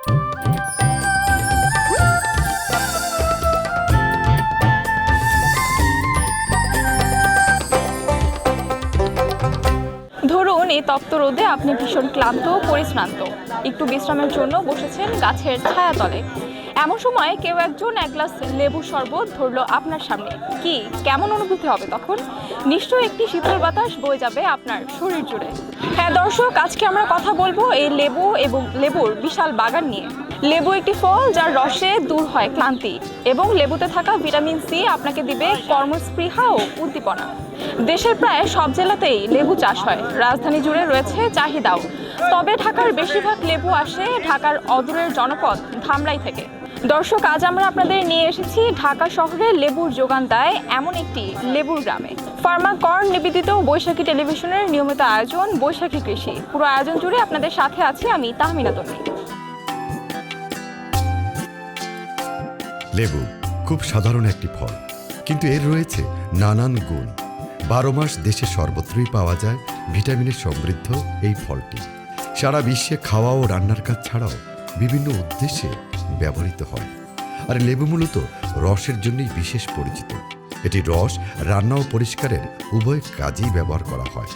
ধরুন, এই তপ্ত রোদে আপনি ভীষণ ক্লান্ত ও পরিশ্রান্ত। একটু বিশ্রামের জন্য বসেছেন গাছের ছায়াতলে। এমন সময় কেউ একজন এক গ্লাস লেবু শরবত ধরলো আপনার সামনে। কি? কেমন অনুভূতি হবে তখন? নিশ্চয়ই একটি শীতল বাতাস বয়ে যাবে আপনার শরীর জুড়ে। হ্যাঁ দর্শক, আজকে আমরা কথা বলব এই লেবু এবং লেবুর বিশাল বাগান নিয়ে। লেবু একটি ফল যার রসে দূর হয় ক্লান্তি এবং লেবুতে থাকা ভিটামিন সি আপনাকে দিবে কর্মস্পৃহা ও উদ্দীপনা। দেশের প্রায় সব জেলাতেই লেবু চাষ হয়। রাজধানী জুড়ে রয়েছে চাহিদাও। তবে ঢাকার বেশিরভাগ লেবু আসে ঢাকার অদূরের জনপদ ধামরাই থেকে। দর্শক, আজ আমরা আপনাদের নিয়ে এসেছি ঢাকা শহরে লেবুর যোগান দেয় এমন একটি লেবুর গ্রামে। ফার্মা কর্ন নিবেদিত বৈশাখী টেলিভিশনের নিয়মিত আয়োজন, বৈশাখী কৃষি। পুরো আয়োজন জুড়ে আপনাদের সাথে আছি আমি তাহমিনা তন্নি। লেবু খুব সাধারণ একটি ফল, কিন্তু এর রয়েছে নানান গুণ। বারো মাস দেশে সর্বত্রই পাওয়া যায় ভিটামিনের সমৃদ্ধ এই ফলটি। সারা বিশ্বে খাওয়া ও রান্নার কাজ ছাড়াও বিভিন্ন উদ্দেশ্যে ব্যবহৃত হয়। আর লেবু মূলত রসের জন্যই বিশেষ পরিচিত। এটি রস রান্না ও পরিষ্কারের উভয় কাজেই ব্যবহার করা হয়।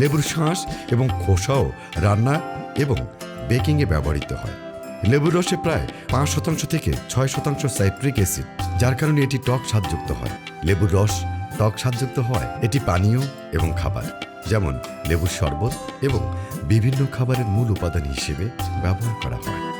লেবুর শাঁস এবং খোসাও রান্না এবং বেকিংয়ে ব্যবহৃত হয়। লেবুর রসে প্রায় পাঁচ শতাংশ থেকে ছয় শতাংশ সাইট্রিক অ্যাসিড, যার কারণে এটি টক স্বাদযুক্ত হয়। লেবুর রস টক স্বাদযুক্ত হয় এটি পানীয় এবং খাবার, যেমন লেবুর শরবত এবং বিভিন্ন খাবারের মূল উপাদান হিসেবে ব্যবহার করা হয়।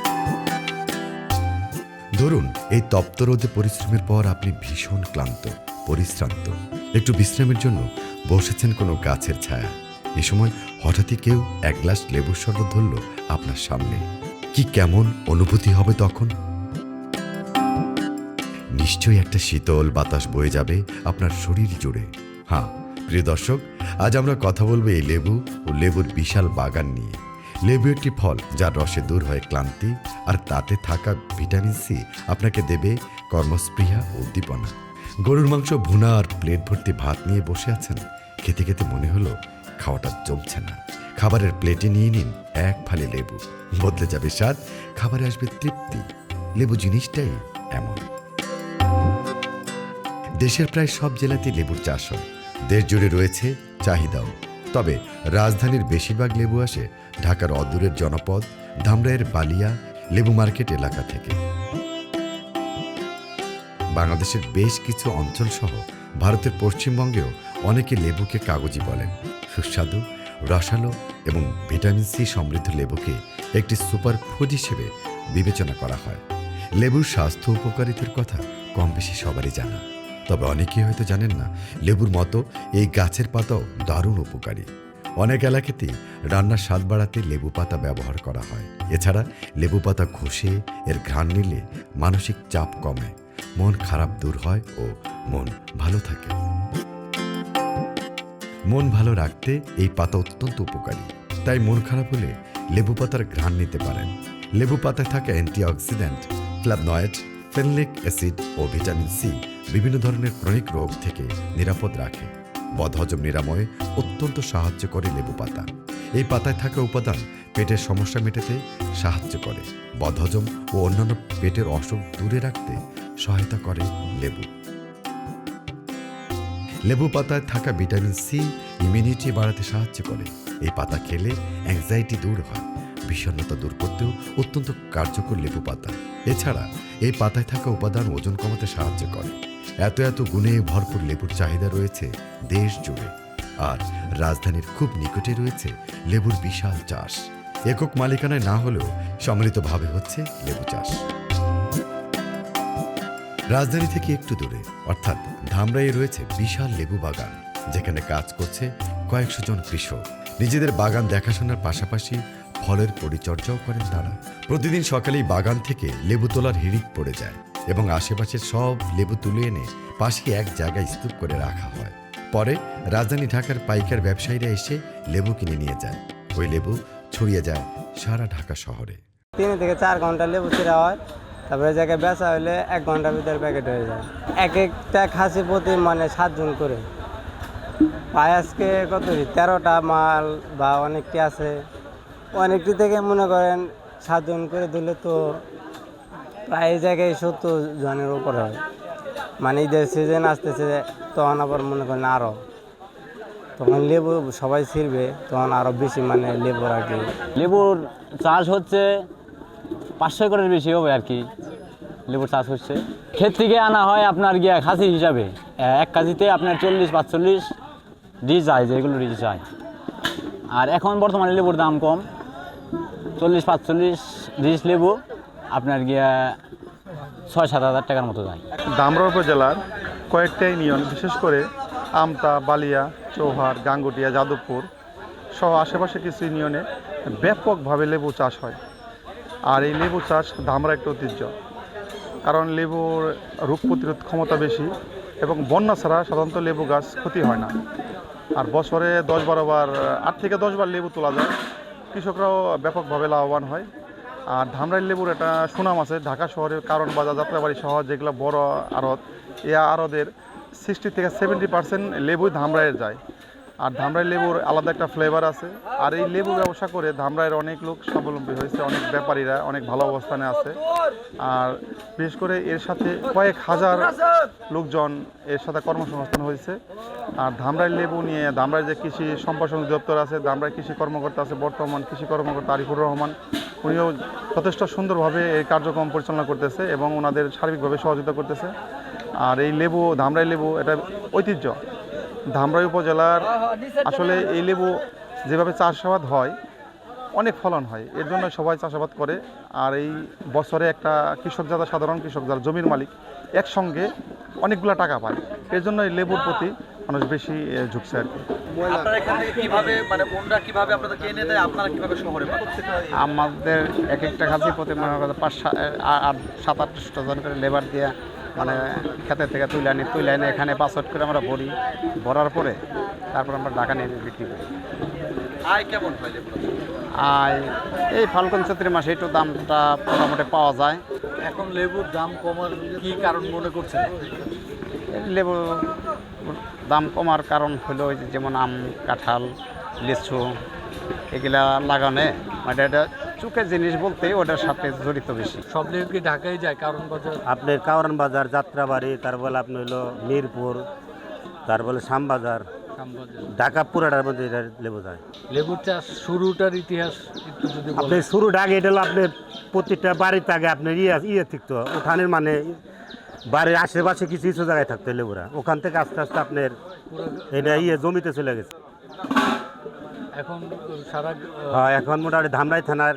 ধরুন, এই তপ্ত রোদে পরিশ্রমের পর আপনি ভীষণ ক্লান্ত, পরিশ্রান্ত। একটু বিশ্রামের জন্য বসেছেন কোনো গাছের ছায়া। এ সময় হঠাৎই কেউ এক গ্লাস লেবুর শরবত ধরল আপনার সামনে। কি কেমন অনুভূতি হবে তখন? নিশ্চয়ই একটা শীতল বাতাস বয়ে যাবে আপনার শরীর জুড়ে। হ্যাঁ প্রিয় দর্শক, আজ আমরা কথা বলব এই লেবু ও লেবুর বিশাল বাগান নিয়ে। লেবু একটি ফল যার রসে দূর হয় ক্লান্তি, আর তাতে থাকা ভিটামিন সি আপনাকে দেবে কর্মস্পৃহা উদ্দীপনা। গরুর মাংস ভুনা আর প্লেট ভর্তি ভাত নিয়ে বসে আছেন। খেতে খেতে মনে হলো খাওয়াটা জমছে না। খাবারের প্লেটে নিয়ে নিন এক ফালি লেবু। বদলে যাবে স্বাদ, খাবারে আসবে তৃপ্তি। লেবু জিনিসটাই এমন। দেশের প্রায় সব জেলাতেই লেবুর চাষ হয়। দেশ জুড়ে রয়েছে চাহিদাও। তবে রাজধানীর বেশিরভাগ লেবু আসে ঢাকার অদূরের জনপদ, ধামরাইয়ের বালিয়া, লেবু মার্কেট এলাকা থেকে। বাংলাদেশের বেশ কিছু অঞ্চল সহ ভারতের পশ্চিমবঙ্গেও অনেকে লেবুকে কাগজি বলেন। সুস্বাদু, রসালো এবং ভিটামিন সি সমৃদ্ধ লেবুকে একটি সুপার ফুড হিসেবে বিবেচনা করা হয়। লেবুর স্বাস্থ্য উপকারিতার কথা কম বেশি সবারই জানা। তবে অনেকেই হয়তো জানেন না, লেবুর মতো এই গাছের পাতাও দারুণ উপকারী। অনেক এলাকাতেই রান্নার স্বাদ বাড়াতে লেবু পাতা ব্যবহার করা হয়। এছাড়া লেবু পাতা ঘষে এর ঘ্রাণ নিলে মানসিক চাপ কমে, মন খারাপ দূর হয় ও মন ভালো থাকে। মন ভালো রাখতে এই পাতা অত্যন্ত উপকারী, তাই মন খারাপ হলে লেবু পাতার ঘ্রাণ নিতে পারেন। লেবু পাতায় থাকা অ্যান্টিঅক্সিডেন্ট ফ্ল্যাবনয়েড ফেনলিক অ্যাসিড ও ভিটামিন সি বিভিন্ন ধরনের ক্রনিক রোগ থেকে নিরাপদ রাখে। বদহজম নিরাময়ে অত্যন্ত সাহায্য করে লেবু পাতা। এই পাতায় থাকা উপাদান পেটের সমস্যা মেটাতে সাহায্য করে। বদহজম ও অন্যান্য পেটের অসুখ দূরে রাখতে সহায়তা করে লেবু। লেবু পাতায় থাকা ভিটামিন সি ইমিউনিটি বাড়াতে সাহায্য করে। এই পাতা খেলে অ্যাংজাইটি দূর হয়, বিষণ্ণতা দূর করতেও অত্যন্ত কার্যকর লেবু পাতা। এছাড়া এই পাতায় থাকা উপাদান ওজন কমাতে সাহায্য করে। এত এত গুণে ভরপুর লেবুর চাহিদা রয়েছে দেশ জুড়ে। আর রাজধানীর খুব নিকটে রয়েছে লেবুর বিশাল চাষ। একক মালিকানায় না হলেও সম্মিলিতভাবে হচ্ছে লেবু চাষ। রাজধানী থেকে একটু দূরে, অর্থাৎ ধামরাইয়ে রয়েছে বিশাল লেবু বাগান, যেখানে কাজ করছে কয়েকশো জন কৃষক। নিজেদের বাগান দেখাশোনার পাশাপাশি ফলের পরিচর্যাও করেন তারা। প্রতিদিন সকালেই বাগান থেকে লেবু তোলার হিড়িক পড়ে যায়। এবং আশেপাশের সব লেবু তুলে এনে পাশে এক জায়গায় স্তূপ করে রাখা হয়। পরে রাজধানী ঢাকার পাইকার ব্যবসায়ীরা এসে লেবু কিনে নিয়ে যায়। ওই লেবু ছড়িয়ে যায় সারা ঢাকা শহরে। তিন থেকে চার ঘণ্টা লেবু ছিঁড়া হয়। তারপরে জায়গায় বেচা হলে এক ঘণ্টার ভিতরে প্যাকেট হয়ে যায়। এক একটা খাসি প্রতি মানে সাতজন করে। পায় আজকে কত তেরোটা মাল বা অনেকটি আছে। অনেকটি থেকে মনে করেন সাতজন করে দিলে তো প্রায় জায়গায় সত্তর জনের উপরে হয়। মানে ঈদের সিজন আসতেছে, তখন আবার মনে করেন আরও তখন লেবু সবাই ছিঁড়বে, তখন আরও বেশি মানে লেবু আর কি। লেবুর চাষ হচ্ছে পাঁচশো একরের বেশি হবে আর কি। লেবুর চাষ হচ্ছে। ক্ষেত থেকে আনা হয় আপনার গিয়া খাসি হিসাবে। এক কাজিতে আপনার চল্লিশ, পাঁচচল্লিশ ডিশ যায়, যেগুলো ডিশ যায়। আর এখন বর্তমানে লেবুর দাম কম। চল্লিশ, পাঁচচল্লিশ ডিশ লেবু। আপনার গিয়া ছয়, সাত হাজার টাকার মতো যায়। ধামরা উপজেলার কয়েকটা ইউনিয়ন, বিশেষ করে আমতা, বালিয়া, চৌহার, গাঙ্গুটিয়া, যাদবপুর সহ আশেপাশে কিছু ইউনিয়নে ব্যাপকভাবে লেবু চাষ হয়। আর এই লেবু চাষ ধামরা একটা ঐতিহ্য। কারণ লেবুর রোগ প্রতিরোধ ক্ষমতা বেশি এবং বন্যা ছাড়া সাধারণত লেবু গাছ ক্ষতি হয় না। আর বছরে দশ বারো বার, আট থেকে দশ বার লেবু তোলা যায়। কৃষকরাও ব্যাপকভাবে লাভবান হয়। আর ধামরাই লেবুর একটা সুনাম আছে ঢাকা শহরের কারণ বাজার, যাত্রাবাড়ি শহর যেগুলো বড় আড়ত, এ আড়তের সিক্সটি থেকে সেভেন্টি পার্সেন্ট লেবু ধামরাইয়ের যায়। আর ধামরাই লেবুর আলাদা একটা ফ্লেভার আছে। আর এই লেবু ব্যবসা করে ধামরাইয়ের অনেক লোক স্বাবলম্বী হয়েছে, অনেক ব্যাপারীরা, অনেক ভালো অবস্থানে আছে। আর বিশেষ করে এর সাথে কয়েক হাজার লোকজন এর সাথে কর্মসংস্থান হয়েছে। আর ধামরাই লেবু নিয়ে, ধামরাই যে কৃষি সম্প্রসারণ দপ্তর আছে, ধামরাই কৃষি কর্মকর্তা আছে, বর্তমান কৃষি কর্মকর্তা আরিফুর রহমান, উনিও যথেষ্ট সুন্দরভাবে এই কার্যক্রম পরিচালনা করতেছে এবং ওনাদের সার্বিকভাবে সহযোগিতা করতেছে। আর এই লেবু, ধামরাই লেবু, এটা ঐতিহ্য। ধামরাই উপজেলার আসলে এই লেবু যেভাবে চাষাবাদ হয় অনেক ফলন হয়। এর জন্য সবাই চাষাবাদ করে। আর এই বছরে একটা কৃষক যারা সাধারণ কৃষক যারা জমির মালিক একসঙ্গে অনেকগুলো টাকা পায়। এর জন্য এই লেবুর প্রতি মানুষ বেশি ঝুঁকছে আর কি। আপনারা এখান থেকে কীভাবে মানে বোনরা কীভাবে আপনাদেরকে এনে দেয় আপনারা কীভাবে শহরে পান? আমাদের এক একটা খাসি প্রতি মনে করেন পাঁচ সা- আ- আট সাত আটটা জন করে লেবার দিয়ে মানে খেতের থেকে তুলে আনি তুলে এনে এখানে বাসট করে আমরা ভরি। ভরার পরে তারপর আমরা ঢাকা নিয়ে বিক্রি করি। আয় কেমন আর এই ফাল্গুন চৈত্র মাসে একটু দামটা মোটামুটি পাওয়া যায়। এখন লেবুর দাম কমার কি কারণ মনে করছেন? লেবু দাম কমার কারণ হলো যেমন আম কাঁঠাল লিচু এগুলা লাগানে। মানে এটা চুকের জিনিস বলতে ওটার সাথে জড়িত বেশি। সব লেবু কি ঢাকায় যায় কারণ বাজার? আপনার কাউরান বাজার যাত্রাবাড়ি তারপরে আপনি হলো মিরপুর তারপরে শ্যামবাজার। শ্যামবাজার। ঢাকা পুরাটার মধ্যে এটা লেবু যায়। লেবুর চাষ শুরুটার ইতিহাস একটু যদি আপনি শুরুর আগে এটা হলো আপনি প্রত্যেকটা বাড়িতে আগে আপনার ইয়ে ইয়ে থাকতো। উঠানের মানে বাড়ির আশেপাশে কিছু কিছু জায়গায় থাকতো লেবুরা। ওখান থেকে আস্তে আস্তে আপনার এটা ইয়ে জমিতে চলে গেছে। এখন সারা হ্যাঁ এখন মোটামুটি ধামরাই থানার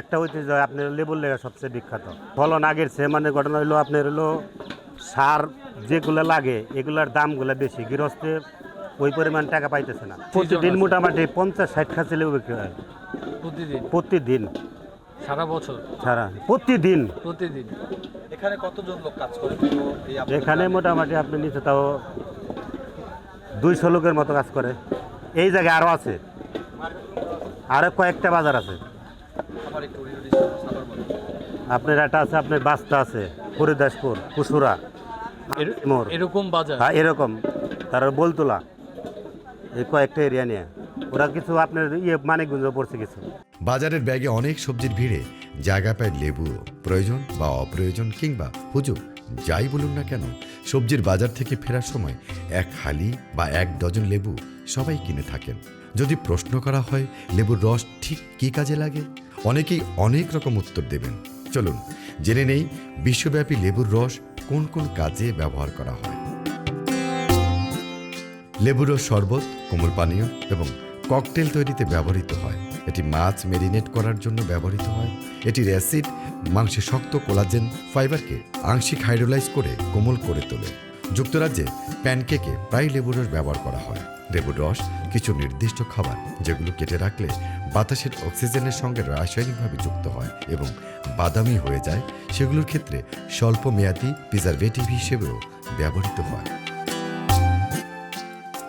একটা ঐতিহ্য আপনার লেবুর লেগা সবচেয়ে বিখ্যাত। ফলন আগের চেয়ে মানে ঘটনা হলো আপনার হলো সার যেগুলো লাগে এগুলার দামগুলো বেশি গৃহস্থে ওই পরিমাণ টাকা পাইতেছে না। প্রতিদিন মোটামুটি পঞ্চাশ ষাট খাসি লেবু বিক্রি হয়। প্রতিদিন? প্রতিদিন। সারা বছর? ছাড়া প্রতিদিন। প্রতিদিন? এখানে কতজন লোক কাজ করে? এখানে মোটামুটি আপনি নিচে তাও দুইশো লোকের মতো কাজ করে। এই জায়গায় আরও আছে। আরও কয়েকটা বাজার আছে। আপনার একটা আছে আপনার বাস্তা আছে হরিদাসপুর কুসুরা এরকম বাজার? হ্যাঁ এরকম। তারপর বলতোলা। এই কয়েকটা এরিয়া নিয়ে। ওরা কিছু আপনার ইয়ে মানিকগঞ্জ পড়ছে কিছু। বাজারের ব্যাগে অনেক সবজির ভিড়ে। জায়গা পায় লেবু প্রয়োজন বা অপ্রয়োজন কিংবা হুজুর যাই বলুন না কেন সবজির বাজার থেকে ফেরার সময় এক হালি বা এক ডজন লেবু সবাই কিনে থাকেন। যদি প্রশ্ন করা হয়, লেবুর রস ঠিক কী কাজে লাগে? অনেকেই অনেক রকম উত্তর দেবেন। চলুন, জেনে নেই বিশ্বব্যাপী লেবুর রস কোন কোন কাজে ব্যবহার করা হয়। লেবুর রস শরবত, কোমল পানীয় এবং ককটেল তৈরিতে ব্যবহৃত হয়। এটি মাছ মেরিনেট করার জন্য ব্যবহৃত হয়। এটির অ্যাসিড মাংসে শক্ত কোলাজেন ফাইবারকে আংশিক হাইড্রোলাইজ করে কোমল করে তোলে। যুক্তরাজ্যে প্যানকেকে প্রায় লেবুর রস ব্যবহার করা হয়। লেবুর রস কিছু নির্দিষ্ট খাবার যেগুলো কেটে রাখলে বাতাসের অক্সিজেনের সঙ্গে রাসায়নিকভাবে যুক্ত হয় এবং বাদামি হয়ে যায়, সেগুলোর ক্ষেত্রে স্বল্প মেয়াদী প্রিজারভেটিভ হিসেবেও ব্যবহৃত হয়।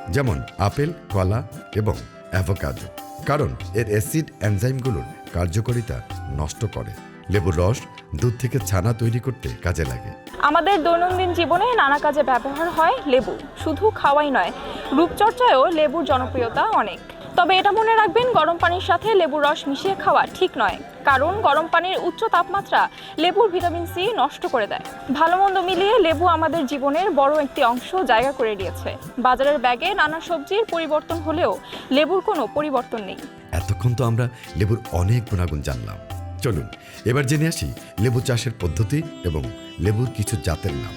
যেমন আপেল, কলা এবং অ্যাভোকাডো। কারণ এর অ্যাসিড এনজাইমগুলোর কার্যকারিতা নষ্ট করে। লেবুর রস দুধ থেকে ছানা তৈরি করতে কাজে লাগে। আমাদের দৈনন্দিন জীবনে নানা কাজে ব্যবহার হয় লেবু শুধু খাওয়াই নয় রূপচর্চায়ও লেবুর জনপ্রিয়তা অনেক। তবে এটা মনে রাখবেন গরম পানির সাথে লেবুর রস মিশিয়ে খাওয়া ঠিক নয় কারণ গরম পানির উচ্চ তাপমাত্রা লেবুর ভিটামিন সি নষ্ট করে দেয়। ভালো মন্দ মিলিয়ে লেবু আমাদের জীবনের বড় একটি অংশ জায়গা করে দিয়েছে। বাজারের ব্যাগে নানা সবজির পরিবর্তন হলেও লেবুর কোনো পরিবর্তন নেই। এতক্ষণ তো আমরা লেবুর অনেক গুণাগুণ জানলাম। চলুন, এবার জেনে আসি লেবু চাষের পদ্ধতি এবং লেবুর কিছু জাতের নাম।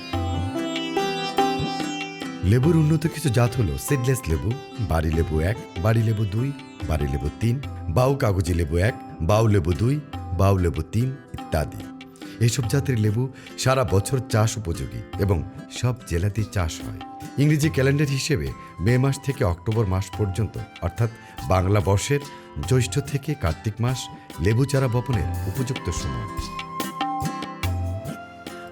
লেবুর উন্নত কিছু জাত হলো সিডলেস লেবু, বাড়ি লেবু এক, বাড়ি লেবু দুই, বাড়ি লেবু তিন, বাউ কাগজি লেবু এক, বাউ লেবু দুই, বাউ লেবু তিন ইত্যাদি। এইসব জাতের লেবু সারা বছর চাষ উপযোগী এবং সব জেলাতেই চাষ হয়। ইংরেজি ক্যালেন্ডার হিসেবে মে মাস থেকে অক্টোবর মাস পর্যন্ত, অর্থাৎ বাংলা বর্ষের জ্যৈষ্ঠ থেকে কার্তিক মাস লেবু চারা বপনের উপযুক্ত সময়।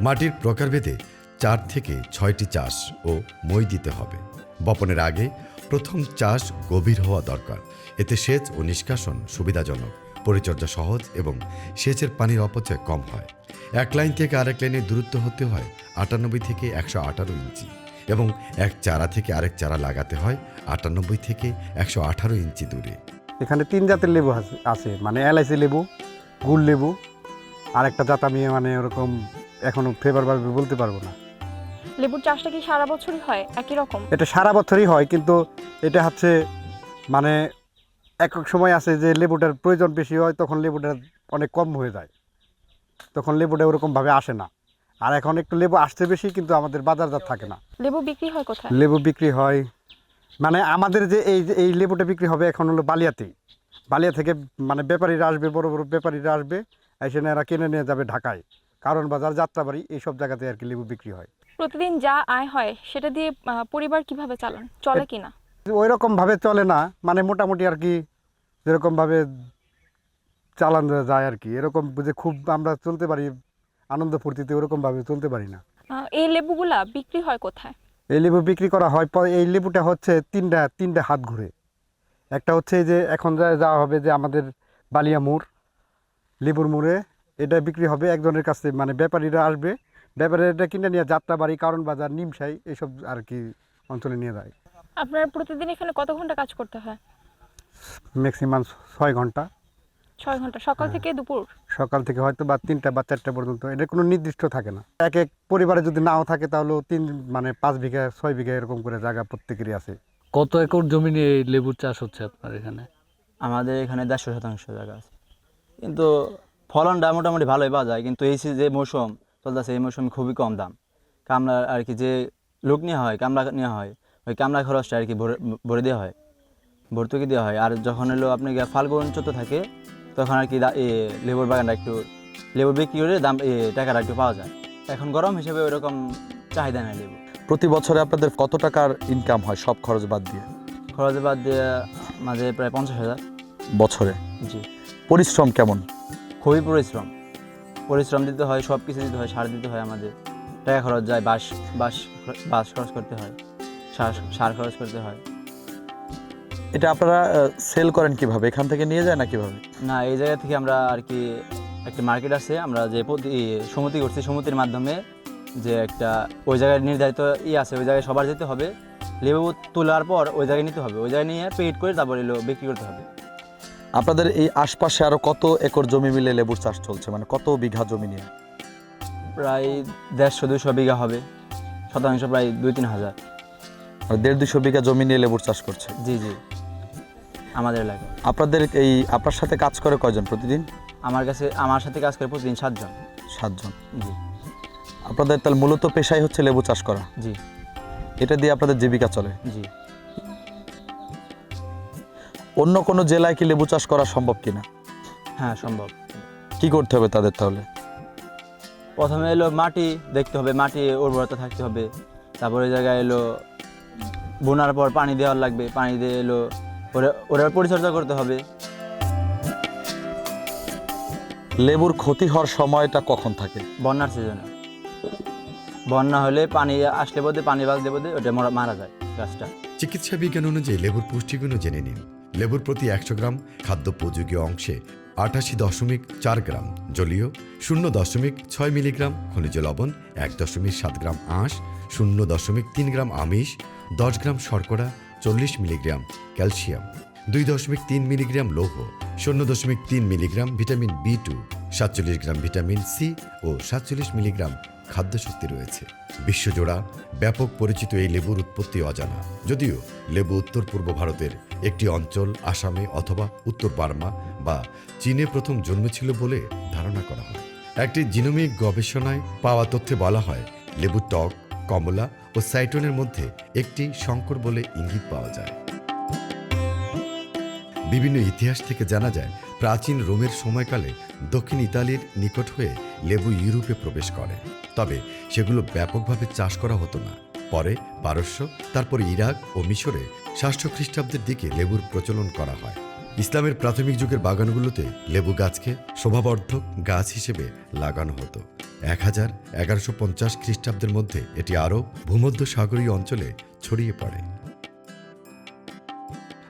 মাটির প্রকারভেদে চার থেকে ছয়টি চাষ ও মই দিতে হবে। বপনের আগে প্রথম চাষ গভীর হওয়া দরকার। এতে সেচ ও নিষ্কাশন সুবিধাজনক, পরিচর্যা সহজ এবং সেচের পানির অপচয় কম হয়। এক লাইন থেকে আরেক লাইনের দূরত্ব হতে হয় আটানব্বই থেকে একশো আঠারো ইঞ্চি এবং এক চারা থেকে আরেক চারা লাগাতে হয় আটানব্বই থেকে একশো আঠারো ইঞ্চি দূরে। এখানে তিন জাতের লেবু আছে- আছে। মানে এলআইসি লেবু গুড় লেবু আর একটা জাত আমি মানে ওরকম এখনও ফ্লেভারভাবে বলতে পারব না। লেবুর চাষটা কি সারা বছরই হয়? একই রকম? এটা সারা বছরই হয় কিন্তু এটা হচ্ছে মানে এক এক সময় আছে যে লেবুটার প্রয়োজন বেশি হয় তখন লেবুটা অনেক কম হয়ে যায়। তখন লেবুটা ওরকমভাবে আসে না। আর এখন একটু লেবু আসতে বেশি কিন্তু আমাদের বাজারজাত থাকে না। লেবু বিক্রি হয় কোথায়? লেবু বিক্রি হয় মানে আমাদের যে এই যে এই লেবুটা বিক্রি হবে এখন হলো বালিয়াতেই। বালিয়া থেকে মানে ব্যাপারীরা আসবে বড় বড় ব্যাপারীরা আসবে এসে এরা কিনে নিয়ে যাবে ঢাকায়। কারণ বাজার যাত্রাবাড়ি এইসব জায়গাতে আর কি লেবু বিক্রি হয়। প্রতিদিন যা আয় হয় সেটা দিয়ে পরিবার কীভাবে চালান? চলে কিনা? ওই রকমভাবে চলে না মানে মোটামুটি আর কি যেরকমভাবে চালানো যায় আর কি। এরকম যে খুব আমরা চলতে পারি আনন্দ ফুর্তিতে ওরকমভাবে চলতে পারি না। এই লেবুগুলা বিক্রি হয় কোথায়? এই লেবু বিক্রি করা হয় পরে এই লেবুটা হচ্ছে তিনটা তিনটা হাত ঘুরে। একটা হচ্ছে যে এখন যা যাওয়া হবে যে আমাদের বালিয়া মোড় লেবুর মোড়ে এটা বিক্রি হবে একজনের কাছে মানে ব্যাপারীরা আসবে। ব্যাপারীরা এটা কিনে নিয়ে যাত্রা যাত্রাবাড়ি কারণ বাজার নিমসাই এইসব আর কি অঞ্চলে নিয়ে যায়। আপনার প্রতিদিন এখানে কত ঘণ্টা কাজ করতে হয়? ম্যাক্সিমাম ছয় ঘণ্টা। ছয় ঘণ্টা সকাল থেকে দুপুর। সকাল থেকে হয়তো বা তিনটা বা চারটা পর্যন্ত। এটা কোনো নির্দিষ্ট থাকে না। এক এক পরিবারে যদি নাও থাকে তাহলেও তিন মানে পাঁচ বিঘা ছয় বিঘা এরকম করে জায়গা প্রত্যেকেরই আছে। কত একর জমি নিয়ে এই লেবুর চাষ হচ্ছে আপনার এখানে? আমাদের এখানে দেড়শো শতাংশ জায়গা আছে। কিন্তু ফলনটা মোটামুটি ভালোই পাওয়া যায়। কিন্তু এই যে মৌসুম চলতেছে এই মৌসুমে খুবই কম দাম। কামলা আর কি যে লোক নেওয়া হয় কামলা নেওয়া হয় ওই কামলা খরচটা আর কি ভরে ভরে দেওয়া হয় ভর্তুকি দেওয়া হয়। আর যখন এলো আপনি ফাল্গুন চতুর্থ থাকে তখন আর কি লেবুর বাগানটা একটু লেবু বিক্রি করে দাম টাকাটা একটু পাওয়া যায়। এখন গরম হিসেবে ওইরকম চাহিদা নেই লেবু। প্রতি বছরে আপনাদের কত টাকার ইনকাম হয় সব খরচ বাদ দিয়ে? খরচ বাদ দিয়ে মাঝে প্রায় পঞ্চাশ হাজার। বছরে? জি। পরিশ্রম কেমন? খুবই পরিশ্রম। পরিশ্রম দিতে হয় সব কিছু দিতে হয় সার দিতে হয় আমাদের। টাকা খরচ যায় বাস বাস বাস খরচ করতে হয়। সার সার খরচ করতে হয়। এটা আপনারা সেল করেন কীভাবে? এখান থেকে নিয়ে যায় না কীভাবে? না এই জায়গা থেকে আমরা আর কি একটা মার্কেট আছে আমরা যে সমিতি করছি সমিতির মাধ্যমে যে একটা ওই জায়গায় নির্ধারিত ই আছে ওই জায়গায় সবার যেতে হবে। লেবু তোলার পর ওই জায়গায় নিতে হবে ওই জায়গায় নিয়ে পেড করে তারপর এলো বিক্রি করতে হবে। আপনাদের এই আশপাশে আরও কত একর জমি মিলে লেবুর চাষ চলছে? মানে কত বিঘা জমি নিয়ে? প্রায় দেড়শো দুশো বিঘা হবে শতাংশ প্রায় দুই তিন হাজার। আর দেড় দুশো বিঘা জমি নিয়ে লেবুর চাষ করছে? জি জি। আমাদের এলাকায় আপনাদের এই আপনার সাথে কাজ করে কয়জন প্রতিদিন? আমার কাছে আমার সাথে কাজ করে প্রতিদিন সাতজন। সাতজন। জি। আপনাদের তাহলে মূলত পেশাই হচ্ছে লেবু চাষ করা? জি। এটা দিয়ে আপনাদের জীবিকা চলে? জি। অন্য কোনো জেলায় কি লেবু চাষ করা সম্ভব কিনা? হ্যাঁ সম্ভব। কি করতে হবে তাদের তাহলে? প্রথমে এলো মাটি দেখতে হবে মাটি উর্বরতা থাকতে হবে। তারপরে জায়গায় এলো বোনার পর পানি দেওয়ার লাগবে পানি দিয়ে এলো ওরা ওরা পরিচর্যা করতে হবে। লেবুর ক্ষতি হওয়ার সময়টা কখন থাকে? বন্যার সিজনে। বন্যা হলে পানি আসলে বোধে পানি বাজলে বোধে ওটা মরা- মারা যায় গাছটা। চিকিৎসা বিজ্ঞান অনুযায়ী লেবুর পুষ্টিগুণও জেনে নিন। লেবুর প্রতি একশো গ্রাম খাদ্যোপযোগী অংশে আটাশি দশমিক চার গ্রাম জলীয় শূন্য দশমিক ছয় মিলিগ্রাম খনিজ লবণ এক দশমিক সাত গ্রাম আঁশ শূন্য দশমিক তিন গ্রাম আমিষ দশ গ্রাম শর্করা চল্লিশ মিলিগ্রাম ক্যালসিয়াম, দুই দশমিক তিন মিলিগ্রাম লৌহ, শূন্য দশমিক তিন মিলিগ্রাম ভিটামিন বি টু সাতচল্লিশ গ্রাম ভিটামিন সি ও সাতচল্লিশ মিলিগ্রাম খাদ্যশক্তি রয়েছে। বিশ্বজোড়া ব্যাপক পরিচিত এই লেবুর উৎপত্তি অজানা। যদিও লেবু উত্তর পূর্ব ভারতের একটি অঞ্চল, আসামে অথবা উত্তর বার্মা বা চীনে প্রথম জন্মেছিল বলে ধারণা করা হয়। একটি জিনোমিক গবেষণায় পাওয়া তথ্যে বলা হয় লেবু টক কমলা ও সাইটনের মধ্যে একটি সংকর বলে ইঙ্গিত পাওয়া যায়। বিভিন্ন ইতিহাস থেকে জানা যায়, প্রাচীন রোমের সময়কালে দক্ষিণ ইতালির নিকট হয়ে লেবু ইউরোপে প্রবেশ করে। তবে সেগুলো ব্যাপকভাবে চাষ করা হতো না। পরে পারস্য তারপর ইরাক ও মিশরে ষষ্ঠ খ্রিস্টাব্দের দিকে লেবুর প্রচলন করা হয়। ইসলামের প্রাথমিক যুগের বাগানগুলোতে লেবু গাছকে শোভাবর্ধক গাছ হিসেবে লাগানো হতো। এক হাজার এগারোশো পঞ্চাশ খ্রিস্টাব্দের মধ্যে এটি আরও ভূমধ্য সাগরীয় অঞ্চলে ছড়িয়ে পড়ে।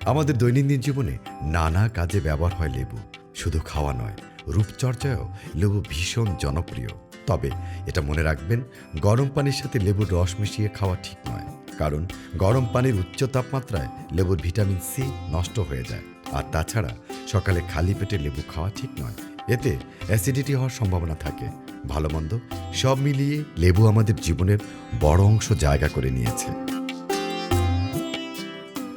আমাদের দৈনন্দিন জীবনে নানা কাজে ব্যবহার হয় লেবু। শুধু খাওয়া নয়, রূপচর্চায়ও লেবু ভীষণ জনপ্রিয়। তবে এটা মনে রাখবেন, গরম পানির সাথে লেবুর রস মিশিয়ে খাওয়া ঠিক নয়। কারণ গরম পানির উচ্চ তাপমাত্রায় লেবুর ভিটামিন সি নষ্ট হয়ে যায়। আর তাছাড়া সকালে খালি পেটে লেবু খাওয়া ঠিক নয়। এতে অ্যাসিডিটি হওয়ার সম্ভাবনা থাকে। ভালো মন্দ সব মিলিয়ে লেবু আমাদের জীবনের বড় অংশ জায়গা করে নিয়েছে।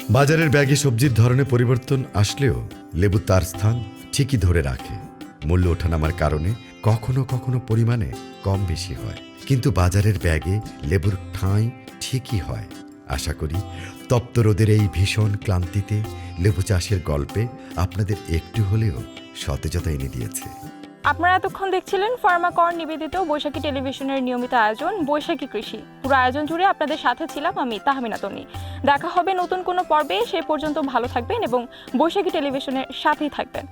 বাজারের ব্যাগে সবজির ধরনে পরিবর্তন আসলেও লেবু তার স্থান ঠিকই ধরে রাখে। মূল্য ওঠানামার কারণে কখনো কখনো পরিমাণে কম বেশি হয়। কিন্তু বাজারের ব্যাগে লেবুর ঠাঁই ঠিকই হয়। আশা করি তপ্ত রোদের এই ভীষণ ক্লান্তিতে লেবু চাষের গল্পে আপনাদের একটু হলেও সতেজতা এনে দিয়েছে। আপনারা এতক্ষণ দেখছিলেন ফার্মাকর নিবেদিত বৈশাখী টেলিভিশনের নিয়মিত আয়োজন, বৈশাখী কৃষি। পুরো আয়োজন জুড়ে আপনাদের সাথে ছিলাম আমি, তাহমিনা তনি। দেখা হবে নতুন কোনো পর্বে, সে পর্যন্ত ভালো থাকবেন এবং বৈশাখী টেলিভিশনের সাথেই থাকবেন।